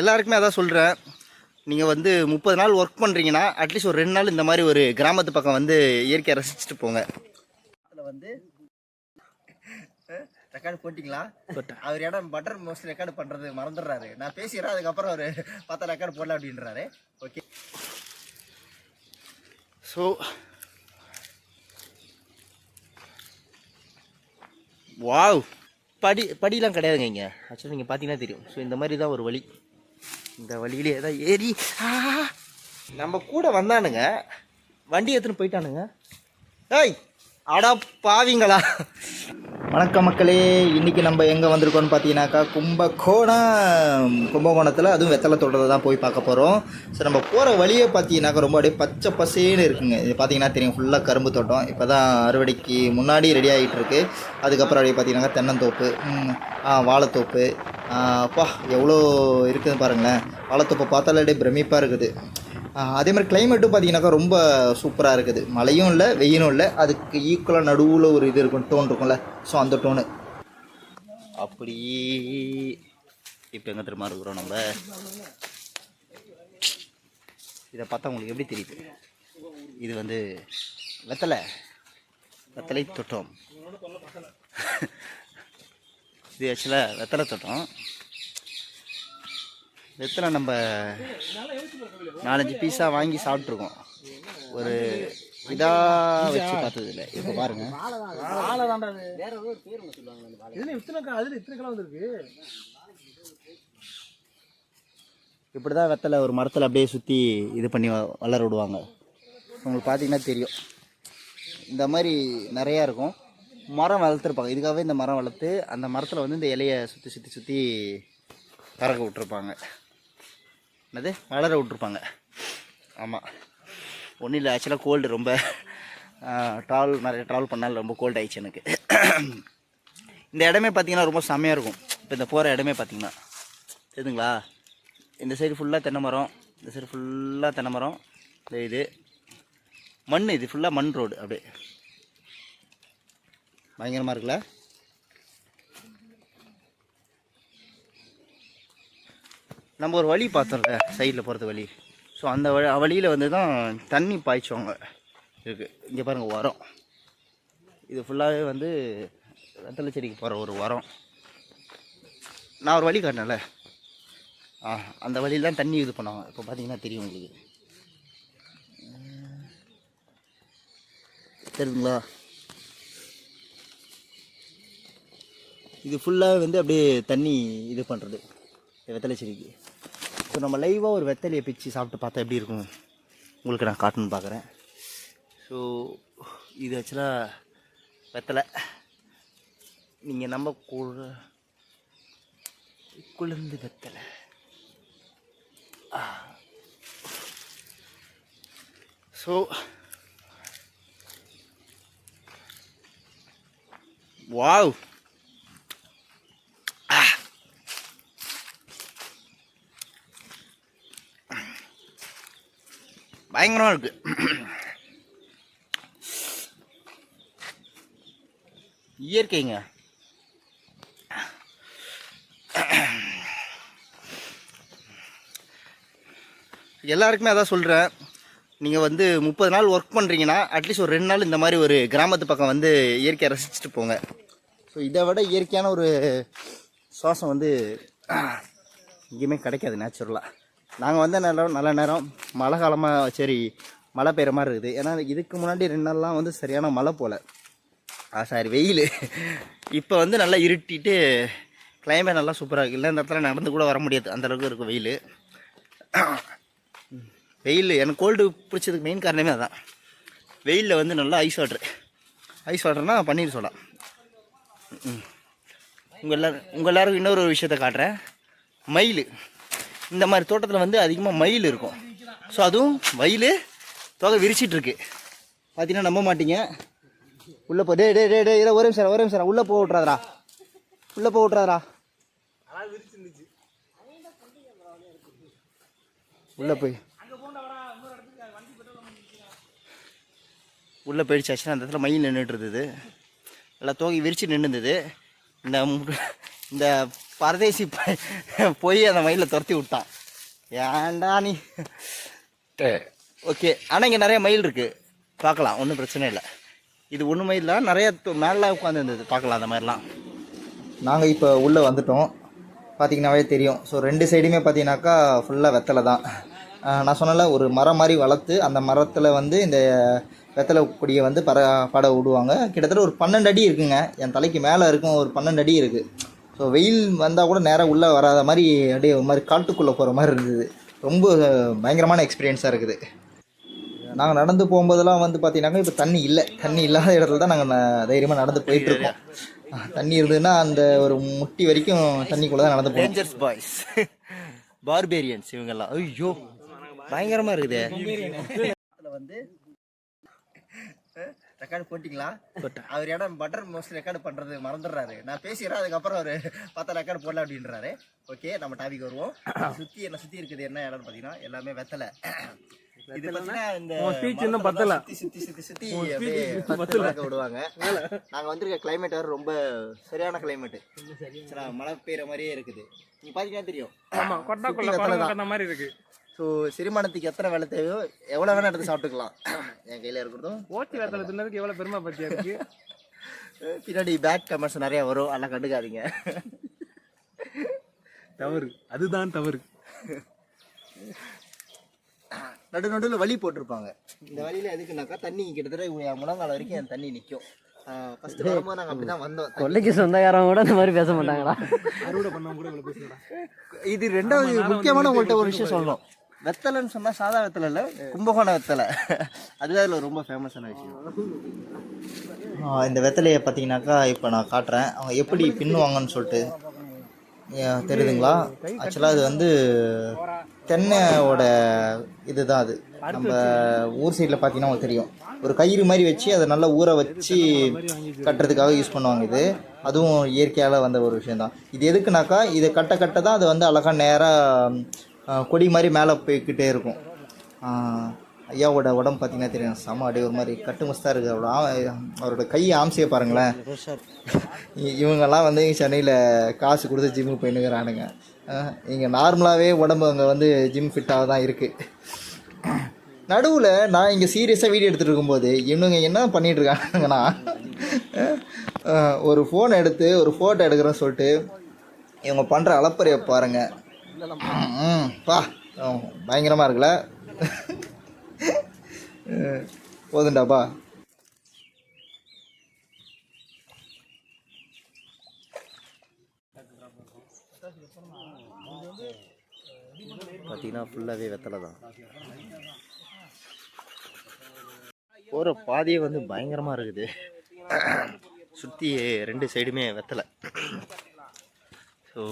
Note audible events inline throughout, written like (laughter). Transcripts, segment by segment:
எல்லாருக்குமே அதான் சொல்கிறேன் நீங்கள் வந்து முப்பது நாள் ஒர்க் பண்ணுறீங்கன்னா அட்லீஸ்ட் ஒரு ரெண்டு நாள் இந்த மாதிரி ஒரு கிராமத்து பக்கம் வந்து இயற்கையை ரசிச்சுட்டு போங்க. அதில் வந்து ரெக்கார்டு போட்டிங்களா? அவர் இடம் பட்டர் மோஸ்ட் ரெக்கார்டு பண்ணுறது மறந்துடுறாரு. நான் பேசிடுறேன் அதுக்கப்புறம் அவர் பார்த்தா ரெக்கார்டு போடல அப்படின்றாரு. ஓகே ஸோ வாவ் படி படிலாம் கிடையாதுங்க இங்கே. ஆக்சுவலாக நீங்கள் பார்த்தீங்கன்னா தெரியும். ஸோ இந்த மாதிரி தான் ஒரு வழி. இந்த வழியிலே தான் ஏறி நம்ம கூட வந்தானுங்க. வண்டி எடுத்துன்னு போயிட்டானுங்க. ஏய் அடா பாவிங்களா. வணக்கம் மக்களே இன்றைக்கி நம்ம எங்கே வந்திருக்கோம்னு பார்த்தீங்கன்னாக்கா கும்பகோணம். கும்பகோணத்தில் அதுவும் வெத்தலை தோட்டத்தை தான் போய் பார்க்க போகிறோம் ஸோ நம்ம போகிற வழியே பார்த்தீங்கன்னாக்கா ரொம்ப அப்படியே பச்சை பசேன்னு இருக்குங்க. இது பார்த்தீங்கன்னா தெரியும் ஃபுல்லாக கரும்பு தோட்டம். இப்போ தான் அறுவடைக்கு முன்னாடி ரெடி ஆகிட்டு இருக்கு. அதுக்கப்புறம் அப்படியே பார்த்தீங்கன்னாக்கா தென்னந்தோப்பு வாழைத்தோப்பு அப்பா எவ்வளோ இருக்குதுன்னு பாருங்களேன். வாழைத்தோப்பை பார்த்தாலே அப்படியே பிரமிப்பாக இருக்குது. அதே மாதிரி கிளைமேட்டும் பார்த்தீங்கன்னாக்கா ரொம்ப சூப்பராக இருக்குது. மழையும் இல்லை வெயிலும் இல்லை. அதுக்கு ஈக்குவலாக நடுவில் ஒரு இது இருக்கும் டோன் இருக்கும்ல. ஸோ அந்த டோனு அப்படி. இப்போ எங்கே திரும்ப இருக்கிறோம் நம்ம இதை பார்த்தா உங்களுக்கு எப்படி தெரியுது? இது வந்து வெத்தலை. வெத்தலை தொட்டம். இது ஆக்சுவலாக வெத்தலை தோட்டம். வெத்தலை நம்ம நாலஞ்சு பீஸாக வாங்கி சாப்பிட்ருக்கோம் ஒரு இதாக வச்சு பார்த்தது இல்லை இப்போ பாருங்க. இப்படி தான் வெத்தலை ஒரு மரத்தில் அப்படியே சுற்றி இது பண்ணி வளர விடுவாங்க. உங்களுக்கு பார்த்தீங்கன்னா தெரியும். இந்த மாதிரி நிறையா இருக்கும். மரம் வளர்த்துருப்பாங்க. இதுக்காகவே இந்த மரம் வளர்த்து அந்த மரத்தில் வந்து இந்த இலையை சுற்றி சுற்றி சுற்றி கறக்க விட்டுருப்பாங்க. என்னது? வளர விட்ருப்பாங்க ஆமாம் ஒன்றும் இல்லை. ஆக்சுவலாக கோல்டு ரொம்ப ட்ராவல் நிறைய ட்ராவல் பண்ணாலும் ரொம்ப கோல்டு ஆயிடுச்சு எனக்கு. இந்த இடமே பார்த்தீங்கன்னா ரொம்ப செம்மையாக இருக்கும். இப்போ இந்த போகிற இடமே பார்த்தீங்கன்னா தெரியுதுங்களா? இந்த சைடு ஃபுல்லாக தென்னை மரம். இந்த சைடு ஃபுல்லாக தென்னை மரம். இந்த இது. மண் இது ஃபுல்லாக மண் ரோடு அப்படியே. பயங்கரமாக இருக்குல்ல? நம்ம ஒரு வழி பார்த்தோம்ல சைடில் போகிறது வழி. ஸோ அந்த வழி வழியில் வந்து தான் தண்ணி பாய்ச்சுவாங்க. இருக்குது இங்கே பாருங்கள் உரம். இது ஃபுல்லாகவே வந்து வெத்தலை செடிக்கு போகிற ஒரு உரம். நான் ஒரு வழி காட்டினேன்ல. ஆ அந்த வழியில் தான் தண்ணி இது பண்ணுவாங்க. இப்போ பார்த்தீங்கன்னா தெரியும் உங்களுக்கு. தெரியுங்களா இது ஃபுல்லாக வந்து அப்படியே தண்ணி இது பண்ணுறது வெத்தலை செடிக்கு. ஸோ நம்ம லைவாக ஒரு வெத்தலையை பிச்சு சாப்பிட்டு பார்த்தா எப்படி இருக்கும்? உங்களுக்கு நான் காட்டணும்னு பார்க்குறேன். ஸோ இது ஆக்சுவலாக வெத்தலை. நீங்கள் நம்ம கூட குளிர்ந்து வெத்தலை. ஸோ வாவ் பயங்கரமாக இருக்குது இயற்கைங்க. எல்லாருக்குமே அதான் சொல்கிறேன் நீங்கள் வந்து முப்பது நாள் ஒர்க் பண்ணுறீங்கன்னா அட்லீஸ்ட் ஒரு ரெண்டு நாள் இந்த மாதிரி ஒரு கிராமத்து பக்கம் வந்து இயற்கையை ரசிச்சுட்டு போங்க. ஸோ இதை விட இயற்கையான ஒரு சுவாசம் வந்து எங்கேயுமே கிடைக்காது நேச்சுரலாக நாங்கள் வந்த நேரம் நல்ல நேரம். மழை காலமாக சரி மழை பெய்கிற மாதிரி இருக்குது. ஏன்னா இதுக்கு முன்னாடி ரெண்டு நாள்லாம் வந்து சரியான மழை போல். ஆ சாரி வெயில். இப்போ வந்து நல்லா இருட்டிட்டு கிளைமேட் நல்லா சூப்பராக இருக்குது இல்லை இந்த இடத்துல நடந்து கூட வர முடியாது. அந்தளவுக்கு இருக்கும் வெயில். வெயில் எனக்கு கோல்டு பிடிச்சதுக்கு மெயின் காரணமே அதுதான் வெயிலில் வந்து நல்லா ஐஸ் வாட்ரு ஐஸ் வாட்டர்னா பன்னீர் சோடா. உங்கள் எல்லோரும் உங்கள் எல்லாருக்கும் இன்னொரு விஷயத்தை விஷயத்த காட்டுறேன். மயில். இந்த மாதிரி தோட்டத்தில் வந்து அதிகமாக மயில் இருக்கும். ஸோ அதுவும் மயில் தொகை விரிச்சிட்ருக்கு. பார்த்தீங்கன்னா நம்ப மாட்டீங்க. உள்ளே போ டே டே டே டே இதை ஒரே சார் ஒரே சார் உள்ளே போக விட்றாதரா உள்ளே போக விட்றாதரா உள்ளே போய். உள்ளே போயிடுச்சாச்சுன்னா அந்த இடத்துல மயில் நின்றுட்டு இருந்தது. நல்லா தோகை விரித்து நின்று இருந்தது இந்த இந்த பரதேசி போய் போய் அந்த மயிலை துரத்தி விட்டான். ஏன்டா நீ? ஓகே ஆனால் இங்கே நிறைய மயில் இருக்குது பார்க்கலாம் ஒன்றும் பிரச்சனை இல்லை. இது ஒன்று மயில் தான் நிறைய மேலே உட்காந்து இருந்தது பார்க்கலாம் அந்த மாதிரிலாம். நாங்கள் இப்போ உள்ளே வந்துட்டோம். பார்த்தீங்கன்னாவே தெரியும். ஸோ ரெண்டு சைடுமே பார்த்தீங்கன்னாக்கா ஃபுல்லாக வெத்தலை தான். நான் சொன்னல ஒரு மரம் மாதிரி வளர்த்து அந்த மரத்தில் வந்து இந்த வெத்தலை கொடியை வந்து பர பட விடுவாங்க. கிட்டத்தட்ட ஒரு பன்னெண்டு அடி இருக்குங்க. என் தலைக்கு மேலே இருக்கும் ஒரு பன்னெண்டு அடி இருக்குது ஸோ வெயில் வந்தால் கூட நேராக உள்ளே வராத மாதிரி அப்படியே ஒரு மாதிரி காட்டுக்குள்ளே போகிற மாதிரி இருந்தது. ரொம்ப பயங்கரமான எக்ஸ்பீரியன்ஸாக இருக்குது. நாங்கள் நடந்து போகும்போதெல்லாம் வந்து பார்த்தீங்கன்னாக்கா இப்போ தண்ணி இல்லை. தண்ணி இல்லாத இடத்துல தான் நாங்கள் தைரியமாக நடந்து போயிட்டு இருக்கோம். தண்ணி இருந்ததுன்னா அந்த ஒரு முட்டி வரைக்கும் தண்ணிக்குள்ளே தான் நடந்து போவோம். டேஞ்சர்ஸ் பாய்ஸ் பார்பேரியன்ஸ் இவங்கெல்லாம். ஐயோ பயங்கரமாக இருக்குது. வந்து ரெக்கார்டு போட்டிங்களா? அவர் இடம் பட்டர் மோஸ்ட் ரெக்கார்டு பண்றது மறந்துடுறாரு. நான் பேசிடுறேன் அதுக்கப்புறம் அவர் பார்த்தா ரெக்கார்டு போடல அப்படின்றாரு. ஓகே நம்ம டாபிக் வருவோம். சுத்தி என்ன சுத்தி இருக்குது என்ன இடம்னு பாத்தீங்கன்னா எல்லாமே வெத்தலை. இது இந்த பத்தல. சுத்தி சுத்தி சுத்தி பத்து விடுவாங்க. நாங்க வந்திருக்க கிளைமேட் வேற ரொம்ப சரியான கிளைமேட் மழை பெய்யற மாதிரியே இருக்குது. நீங்க பாத்தீங்கன்னா தெரியும். ஆமா மாதிரி இருக்கு. ஸோ செரிமானத்துக்கு எத்தனை வேலை தேவையோ எவ்வளோ வேணா எடுத்து சாப்பிட்டுக்கலாம். என் கையில் இருக்கிறதும் ஓச்சி வேத்தல தின்னதுக்கு எவ்வளவு பெருமை பத்தியா இருக்கு? பின்னாடி பேட் கமெண்ட்ஸ் நிறைய வரும். அதெல்லாம் கண்டுக்காதீங்க. தவறு. அதுதான் தவறு. நடு நடுவில் வழி போட்டிருப்பாங்க. இந்த வழியில எதுக்குனாக்கா தண்ணி கிட்டத்தட்ட என் முழங்கால வரைக்கும் என் தண்ணி நிற்கும் ஃபர்ஸ்ட் வரும்போது நாங்கள் அப்படி தான் வந்தோம். கொல்லைக்கு சொந்தக்காரங்க கூட இந்த மாதிரி பேச மாட்டாங்களா அறுவடை பண்ணவங்க கூட பேசுறா இது ரெண்டாவது முக்கியமான உங்கள்கிட்ட ஒரு விஷயம் சொல்லணும். வெத்தலைன்னு சொன்னால் சாதா வெத்தலை இல்லை கும்பகோண வெத்தலை. அதுதான் அதில் ரொம்ப ஃபேமஸான விஷயம். இந்த வெத்தலையை பார்த்தீங்கன்னாக்கா இப்போ நான் காட்டுறேன். அவங்க எப்படி பின்னுவாங்கன்னு சொல்லிட்டு தெரியுதுங்களா? ஆக்சுவலாக அது வந்து தென்னையோட இதுதான் அது. நம்ம ஊர் சைடில் பார்த்தீங்கன்னா உங்களுக்கு தெரியும். ஒரு கயிறு மாதிரி வச்சு அதை நல்லா ஊற வச்சு கட்டுறதுக்காக யூஸ் பண்ணுவாங்க இது. அதுவும் இயற்கையால் வந்த ஒரு விஷயந்தான் இது எதுக்குனாக்கா இதை கட்ட கட்ட தான் அது வந்து அழகாக நேராக கொடி மாதிரி மேலே போய்க்கிட்டே இருக்கும். ஐயாவோட உடம்பு பார்த்தீங்கன்னா தெரியும். செம ஒரு மாதிரி கட்டுமஸ்தாக இருக்குது அவரோட அவரோட கை ஆம்சையை பாருங்களேன். இ- இவங்கெல்லாம் வந்து சென்னையில் காசு கொடுத்து ஜிம்முக்கு போயின்னுக்கிறானுங்க இங்கே நார்மலாகவே உடம்பு அங்கே வந்து ஜிம் ஃபிட்டாக தான் இருக்குது நடுவில் நான் இங்கே சீரியஸாக வீடியோ எடுத்துகிட்டு இருக்கும்போது இவனுங்க என்ன பண்ணிகிட்ருக்கானுங்கன்னா ஒரு ஃபோன் எடுத்து ஒரு ஃபோட்டோ எடுக்கிறேன்னு சொல்லிட்டு இவங்க பண்ணுற அலப்பறையை பாருங்கள் பா. பயங்கரமாக இருக்குல்ல. போதுண்டாப்பா பார்த்தீங்கன்னா ஃபுல்லாகவே வெத்தலை தான். போகிற பாதையே வந்து பயங்கரமாக இருக்குது. சுற்றி ரெண்டு சைடுமே வெத்தலை. ஸோ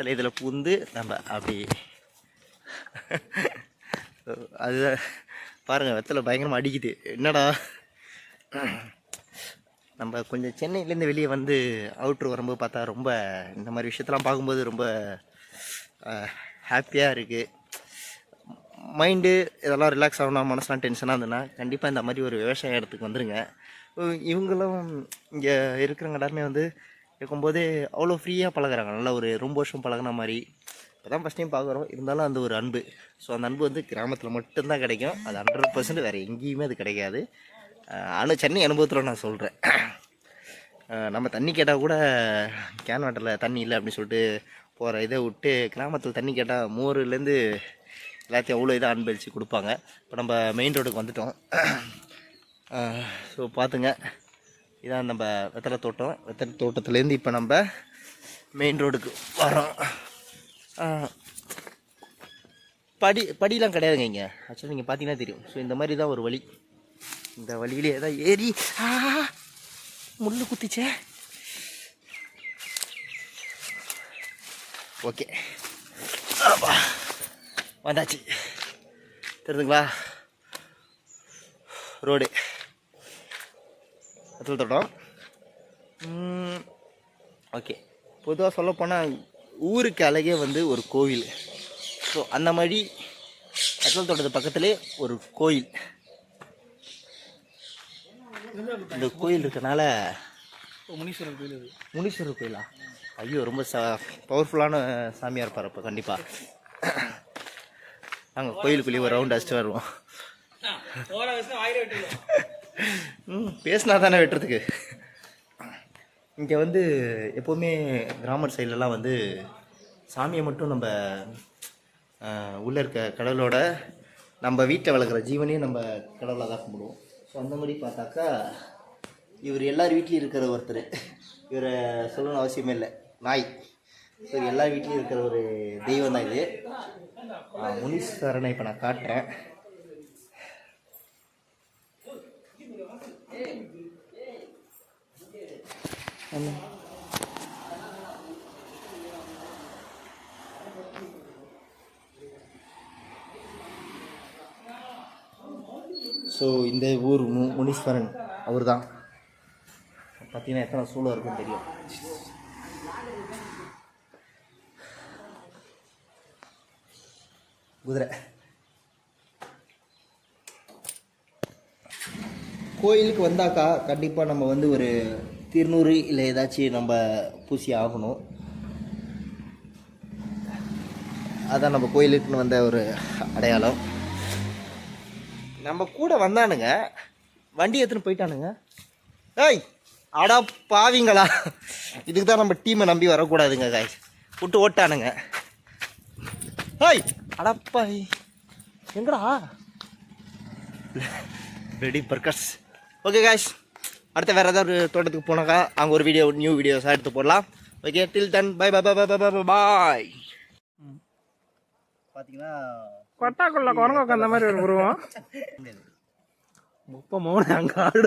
வெத்தலை இதில் பூந்து நம்ம அப்படி. அது பாருங்கள் வெத்தலை பயங்கரமாக அடிக்குது. என்னடா? நம்ம கொஞ்சம் சென்னையிலேருந்து வெளியே வந்து அவுட்ரு வரும்போது பார்த்தா ரொம்ப இந்த மாதிரி விஷயத்தெல்லாம் பார்க்கும்போது ரொம்ப ஹாப்பியாக இருக்குது மைண்டு இதெல்லாம் ரிலாக்ஸ் ஆகணும் மனசெலாம் டென்ஷனாக இருந்ததுன்னா கண்டிப்பாக இந்த மாதிரி ஒரு விவசாய இடத்துக்கு வந்துடுங்க இவங்களும் இங்கே இருக்கிறவங்க எல்லாருமே வந்து இருக்கும்போது அவ்வளோ ஃப்ரீயாக பழகுறாங்க. நல்லா ஒரு ரொம்ப வருஷம் பழகுன மாதிரி. இப்போ தான் ஃபஸ்ட் டைம் பார்க்குறோம். இருந்தாலும் அந்த ஒரு அன்பு. ஸோ அந்த அன்பு வந்து கிராமத்தில் மட்டும்தான் கிடைக்கும். அது ஹண்ட்ரட் பர்சன்ட் வேறு எங்கேயுமே அது கிடைக்காது. ஆனால் சென்னை அனுபவத்தில் நான் சொல்கிறேன் நம்ம தண்ணி கேட்டால் கூட கேன் வாட்டரில் தண்ணி இல்லை அப்படின்னு சொல்லிட்டு போகிற இதை விட்டு கிராமத்தில் தண்ணி கேட்டால் மோர்லேருந்து எல்லாத்தையும் அவ்வளோ இதாக அன்பளிச்சு கொடுப்பாங்க. இப்போ நம்ம மெயின் ரோடுக்கு வந்துட்டோம். ஸோ பார்த்துங்க. இதான் நம்ம வெத்தலை தோட்டம். வெத்தலை தோட்டத்துலேருந்து இப்போ நம்ம மெயின் ரோடுக்கு வரோம் படி படிலாம் கிடையாதுங்க இங்கே. ஆக்சுவலாக நீங்கள் பார்த்தீங்கன்னா தெரியும். ஸோ இந்த மாதிரி தான் ஒரு வழி. இந்த வழியிலே தான் ஏறி ஆ முள்ளு குத்திச்சே. ஓகே. வந்தாச்சு. தெரியுதுங்களா ரோடு அத்தல் தோட்டம். ஓகே பொதுவாக சொல்லப்போனால் ஊருக்கு அழகே வந்து ஒரு கோவில். ஸோ அந்த மாதிரி அத்தல் தோட்டத்து பக்கத்துலேயே ஒரு கோயில். இந்த கோயில் இருக்கனால முனீஸ்வரன் கோயில் முனீஸ்வரர் கோயிலா? ஐயோ ரொம்ப ச பவர்ஃபுல்லான சாமியாக இருப்பார் அப்போ கண்டிப்பாக நாங்கள் கோயிலுக்குள்ளேயே ஒரு ரவுண்ட் அடிச்சுட்டு வருவோம். ம் பேசினா தானே வெட்டுறதுக்கு. இங்கே வந்து எப்போவுமே கிராமர் சைட்லலாம் வந்து சாமியை மட்டும் நம்ம உள்ளே இருக்க கடவுளோட நம்ம வீட்டில் வளர்க்குற ஜீவனையும் நம்ம கடவுளாக தான் கும்பிடுவோம். ஸோ அந்த மாதிரி பார்த்தாக்கா இவர் எல்லார் வீட்லேயும் இருக்கிற ஒருத்தர். இவரை சொல்லணும்னு அவசியமே இல்லை. நாய். ஸோ எல்லார் வீட்லேயும் இருக்கிற ஒரு தெய்வம் தான் இது. முனீஸ்வரனை இப்போ நான் காட்டுறேன். ஸோ இந்த ஊர் மு முனீஸ்வரன் அவர் தான் பார்த்தீங்கன்னா எத்தனை சூழல் இருக்குன்னு தெரியும். குதிரை. கோயிலுக்கு வந்தாக்கா கண்டிப்பாக நம்ம வந்து ஒரு திருநூறு இல்லை ஏதாச்சும் நம்ம பூசி ஆகணும். அதான் நம்ம கோயிலுக்குன்னு வந்த ஒரு அடையாளம். நம்ம கூட வந்தானுங்க. வண்டி எடுத்துன்னு போயிட்டானுங்க. ஏய் அடா பாவிங்களா. இதுக்கு தான் நம்ம டீமை நம்பி வரக்கூடாதுங்க காய் விட்டு ஓட்டானுங்க. ஏய் அடப்பாய் எங்கடா? ரெடி பர்கஸ் ஓகே காய்ஸ் அடுத்த வேறு ஏதாவது ஒரு தோட்டத்துக்கு போனாக்கா அங்கே ஒரு வீடியோ நியூ வீடியோஸாக எடுத்து போடலாம். Okay till then bye bye bye bye bye bye bye பார்த்தீங்கன்னா கொட்டாக்குள்ள குரங்க உட்காந்த மாதிரி ஒரு உருவம். (laughs) முப்ப மௌன அங்க ஆடு